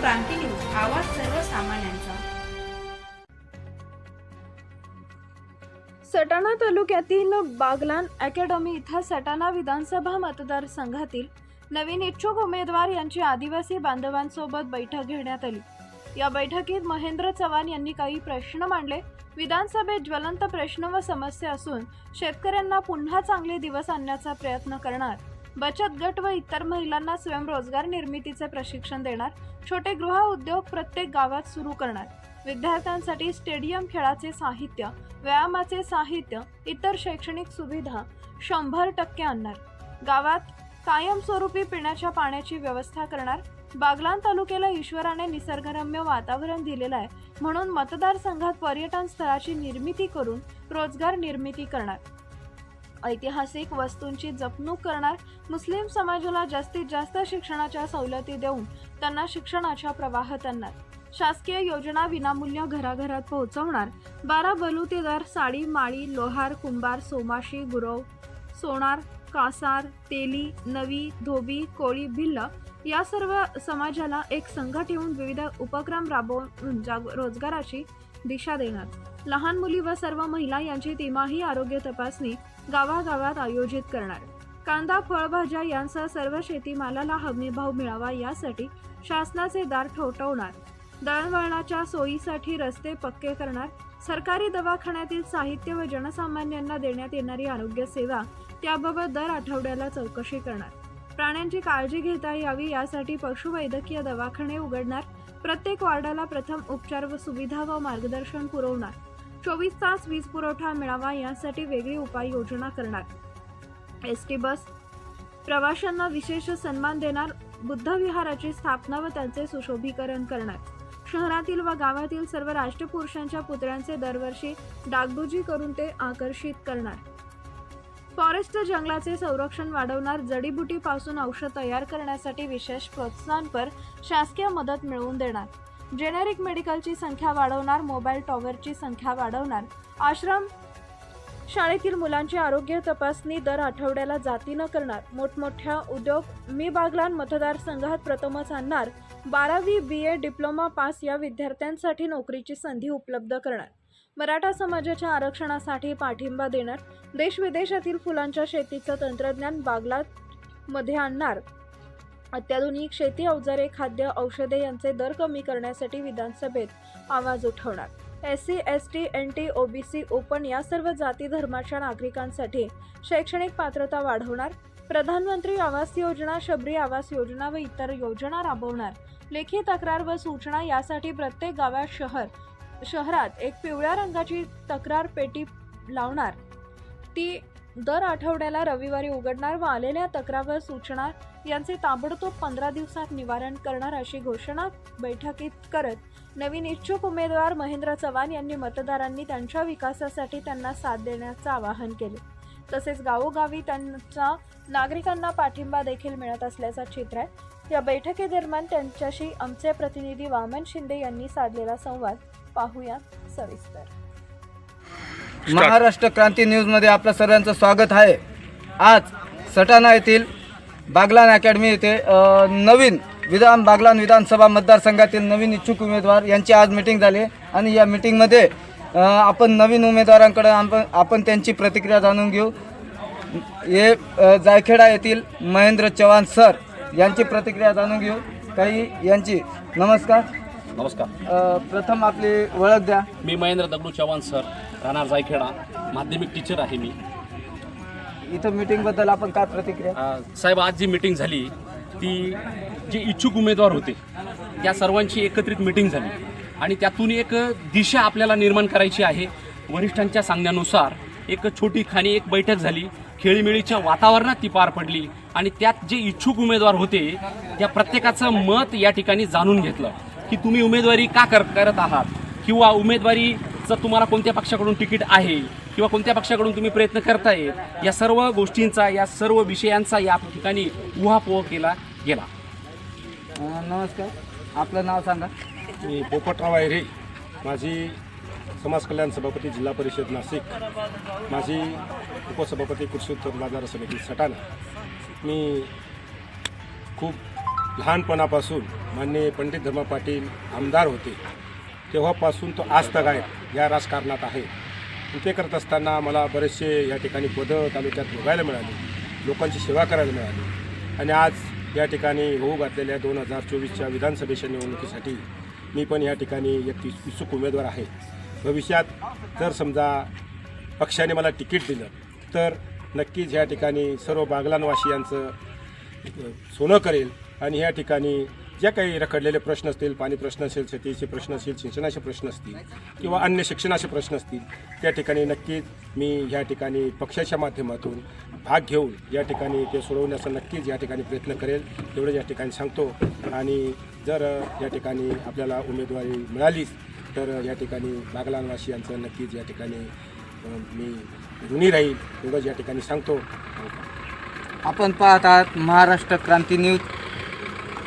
क्रांती news आवाज सर्वसामान्यांचा. सटाणा तालुक्यातील बागलान अकॅडमी इथं सटाणा विधानसभा मतदारसंघातील नवीन इच्छुक उमेदवार यांची आदिवासी बांधवांसोबत बैठक घेण्यात आली. या बैठकीत महेंद्र चव्हाण यांनी काही प्रश्न मांडले. विधानसभेत ज्वलंत प्रश्न व समस्या असून शेतकऱ्यांना पुन्हा चांगले दिवस आणण्याचा प्रयत्न करणार. बचत गट व इतर महिलांना स्वयंरोजगार निर्मितीचे प्रशिक्षण देणार. छोटे गृह उद्योग प्रत्येक गावात सुरू करणार. विद्यार्थ्यांसाठी स्टेडियम खेळाचे साहित्य व्यायामाचे साहित्य इतर शैक्षणिक सुविधा शंभर टक्के आणणार. गावात कायमस्वरूपी पिण्याच्या पाण्याची व्यवस्था करणार. बागलान तालुक्याला ईश्वराने निसर्गरम्य वातावरण दिलेलं आहे म्हणून मतदारसंघात पर्यटन स्थळाची निर्मिती करून रोजगार निर्मिती करणार. ऐतिहासिक वस्तूंची जपणूक करणार मुस्लिम समाजाला जास्तीत जास्त शिक्षणाच्या सवलती देऊन त्यांना शिक्षणाच्या प्रवाहात आणणार शासकीय योजना विनामूल्य घराघरात पोहोचवणार बारा बलुतेदार साडी माळी लोहार कुंभार सोमाशी गुरव सोनार कासार तेली नवी धोबी कोळी भिल्ल या सर्व समाजाला एक संघ ठेवून विविध उपक्रम राबवून जाग रोजगाराची दिशा देणार. लहान मुली व सर्व महिला यांची तिमाही आरोग्य तपासणी गावागावात आयोजित करणार. कांदा फळभाज्या यांसह सर्व शेतीमालाला हमीभाव मिळावा यासाठी शासनाचे दार ठोठवणार. दळणवळणाच्या सोयीसाठी रस्ते पक्के करणार. सरकारी दवाखान्यातील साहित्य व जनसामान्यांना देण्यात येणारी आरोग्य सेवा त्याबाबत दर आठवड्याला चौकशी करणार. प्राण्यांची काळजी घेता यावी यासाठी पशुवैद्यकीय दवाखाने उघडणार. प्रत्येक वार्डाला प्रथम उपचार व सुविधा व मार्गदर्शन पुरवणार. चोवीस तास वीज पुरवठा मिळावा यासाठी वेगळी उपाययोजना करणार. S T bus. प्रवाशांना विशेष सन्मान देणार बुद्धविहाराची स्थापना व त्यांचे सुशोभीकरण करणार. शहरातील व गावातील सर्व राष्ट्रपुरुषांच्या पुतळ्यांचे दरवर्षी डागडुजी करून ते आकर्षित करणार. फॉरेस्ट जंगलाचे संरक्षण वाढवणार जडीबुटीपासून औषध तयार करण्यासाठी विशेष प्रोत्साहनपर शासकीय मदत मिळवून देणार. जेनेरिक मेडिकलची संख्या वाढवणार मोबाईल टॉवरची संख्या वाढवणार. आश्रम शाळेतील मुलांची आरोग्य तपासणी दर आठवड्याला जातीनं करणार. मोठमोठ्या उद्योग मी बागलान मतदारसंघात प्रथमच आणणार. बारावी बी ए डिप्लोमा पास या विद्यार्थ्यांसाठी नोकरीची संधी उपलब्ध करणार. मराठा समाजाच्या आरक्षणासाठी पाठिंबा देणार. देश विदेशातील फुलांच्या शेतीचं तंत्रज्ञान बागलात मध्ये आणणार. अत्याधुनिक शेती अवजारे खाद्य औषधे यांचे दर कमी करण्यासाठी विधानसभेत आवाज उठवणार. S C S T N T OBC open या सर्व जाती धर्माच्या नागरिकांसाठी शैक्षणिक पात्रता वाढवणार. प्रधानमंत्री आवास योजना शबरी आवास योजना व इतर योजना राबवणार. लेखी तक्रार व सूचना यासाठी प्रत्येक गावात शहर शहरात एक पिवळ्या रंगाची तक्रार पेटी लावणार. ती दर आठवड्याला रविवारी उघडणार व आलेल्या तक्रार व सूचना यांचे ताबडतोब पंधरा दिवसात निवारण करणार अशी घोषणा बैठकीत करत नवीन इच्छुक उमेदवार महेंद्र चव्हाण यांनी मतदारांनी त्यांच्या विकासासाठी त्यांना साथ देण्याचं आवाहन केले. तसेच गावोगावी त्यांचा नागरिकांना पाठिंबा देखील मिळत असल्याचं चित्र आहे. या बैठकीदरम्यान त्यांच्याशी आमचे प्रतिनिधी वामन शिंदे यांनी साधलेला संवाद पाहूया सविस्तर. महाराष्ट्र क्रांती न्यूजमध्ये आपलं सर्वांचं स्वागत आहे. आज सटाणा येथील बागलान अकॅडमी येथे नवीन विधान बागलान विधानसभा मतदारसंघातील नवीन इच्छुक उमेदवार यांची आज मिटिंग झाली आणि या मिटिंगमध्ये आपण नवीन उमेदवारांकडे आपण आपण त्यांची प्रतिक्रिया जाणून घेऊ. हे जायखेडा येथील महेंद्र चव्हाण सर यांची प्रतिक्रिया जाणून घेऊ. काही यांची नमस्कार. नमस्कार. प्रथम आपली ओळख द्या. मी महेंद्र दगडू चव्हाण सर. राहणार जायखेडा माध्यमिक टीचर आहे मी. इथं मीटिंगबद्दल आपण काय प्रतिक्रिया? अ, साहेब आज जी मीटिंग झाली ती जे इच्छुक उमेदवार होते त्या सर्वांची एकत्रित मीटिंग झाली. आणि त्यातून एक दिशा आपल्याला निर्माण करायची आहे. वरिष्ठांच्या सांगण्यानुसार एक छोटी खाणी एक बैठक झाली. खेळीमेळीच्या वातावरणात ती पार पडली. आणि त्यात जे इच्छुक उमेदवार होते त्या प्रत्येकाचं मत या ठिकाणी जाणून घेतलं. की तुम्ही उमेदवारी का कर करत आहात? किंवा उमेदवारीचं तुम्हाला कोणत्या पक्षाकडून तिकीट आहे किंवा कोणत्या पक्षाकडून तुम्ही प्रयत्न करतायत या सर्व गोष्टींचा या सर्व विषयांचा या ठिकाणी उहापोह केला गेला. नमस्कार. आपलं नाव सांगा. मी पोपटराव आहे माझी समाज कल्याण सभापती जिल्हा परिषद नाशिक. माझी उपसभापती कृषी उत्तर बाजार समिती सटाणा. मी खूप लहानपणापासून माननीय पंडित धर्मा पाटील आमदार होते. तेव्हापासून तो आज तक आहे या राजकारणात आहे. ते करत असताना मला बरेचसे या ठिकाणी पदं तालुक्यात भोगायला मिळाली लोकांची सेवा करायला मिळाली. आणि आज या ठिकाणी होऊ घातलेल्या दोन हजार चोवीसच्या विधानसभेच्या निवडणुकीसाठी मी पण या ठिकाणी एक इच्छुक उमेदवार आहे. भविष्यात जर समजा पक्षाने मला तिकीट दिलं तर नक्कीच या ठिकाणी सर्व बागलानवासियांचं सोनं करेल आणि या ठिकाणी ज्या काही रखडलेले प्रश्न असतील पाणी प्रश्न असेल शेतीचे प्रश्न असतील सिंचनाचे प्रश्न असतील किंवा अन्य शिक्षणाचे प्रश्न असतील त्या ठिकाणी नक्कीच मी या ठिकाणी पक्षाच्या माध्यमातून भाग घेऊन या ठिकाणी ते सोडवण्याचा नक्कीच या ठिकाणी प्रयत्न करेल एवढं या ठिकाणी सांगतो. आणि जर या ठिकाणी आपल्याला उमेदवारी मिळालीच तर या ठिकाणी बागलानवासियांचं नक्कीच या ठिकाणी मी ऋणी राहील एवढंच या ठिकाणी सांगतो. आपण पाहत आहात महाराष्ट्र क्रांती न्यूज.